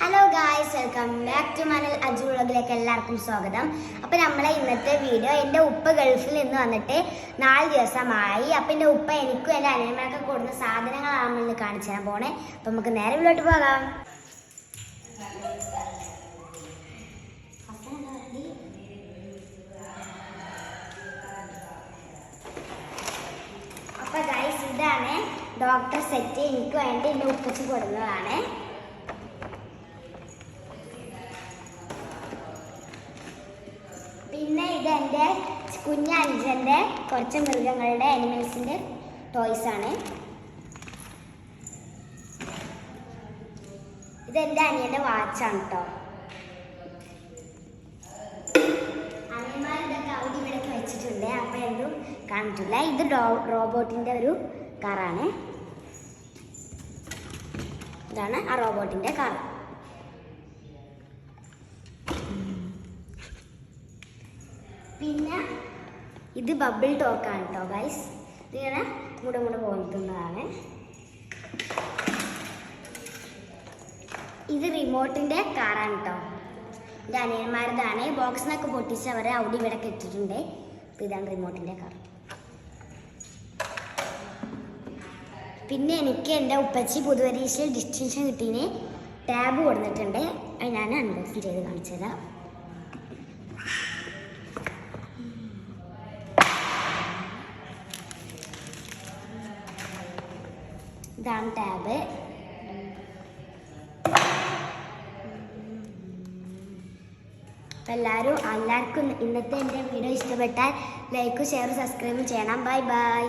Hello guys welcome back to Manal Aju എല്ലാവർക്കും സ്വാഗതം. അപ്പോൾ നമ്മളെ ഇന്നത്തെ വീഡിയോ എന്റെ ഉപ്പ ഗൾഫിൽ നിന്ന് വന്നിട്ട് നാല് ദിവസമായി. അപ്പം എന്റെ ഉപ്പ എനിക്കും എന്റെ അനിയന്മാരൊക്കെ കൊടുക്കുന്ന സാധനങ്ങളാണ് ഇന്ന് കാണിച്ചു തരാൻ പോണേ. അപ്പം നമുക്ക് നേരെ വീട്ടിലോട്ട് പോകാം. അപ്പോൾ ഗൈസ് ഇതാണ് ഡോക്ടർ സെറ്റ് എനിക്ക് വേണ്ടി എന്റെ ഉപ്പച്ച് കൊടുക്കുന്നതാണ് പിന്നെ ഇത് എന്റെ കുഞ്ഞ അഞ്ചന്റെ കുറച്ച് മൃഗങ്ങളുടെ അനിമൽസിന്റെ ആണ്. ഇത് എന്റെ അനിയന്റെ വാച്ചാണ് കേട്ടോ അപ്പോൾ കാണിട്ടില്ല ഇത് റോബോട്ടിന്റെ ഒരു കാറാണ് ഇതാണ് ആ റോബോട്ടിന്റെ കാർ പിന്നെ ഇത് ബബിൾ ടോക്കാണ് കേട്ടോ ഗൈസ് ഇതിങ്ങനെ മുട മുട പോകുന്നതാണ് ഇത് റിമോട്ടിന്റെ കാറാണ് കേട്ടോ എന്റെ അനിയന്മാരതാണ് ബോക്സിനൊക്കെ പൊട്ടിച്ച് അവരെ അവിടെ ഇവിടെ കെട്ടിട്ടുണ്ട് അപ്പോൾ ഇതാണ് റിമോട്ടിന്റെ കാർ പിന്നെ എനിക്ക് എന്റെ ഉപ്പച്ചി പുതുപരീക്ഷയിൽ ഡിസ്റ്റിങ്ഷൻ കിട്ടീന് ടാബ് കൊടുത്തിട്ടുണ്ട്. അത് ഞാൻ അൺബോക്സിങ് ചെയ്ത് കാണിച്ചു തരാം ഇതാണ് ടാബ്. അപ്പം എല്ലാവരും എല്ലാവർക്കും ഇന്നത്തെ എന്റെ വീഡിയോ ഇഷ്ടപ്പെട്ടാൽ ലൈക്കും ഷെയറും സബ്സ്ക്രൈബും ചെയ്യണം. Bye bye.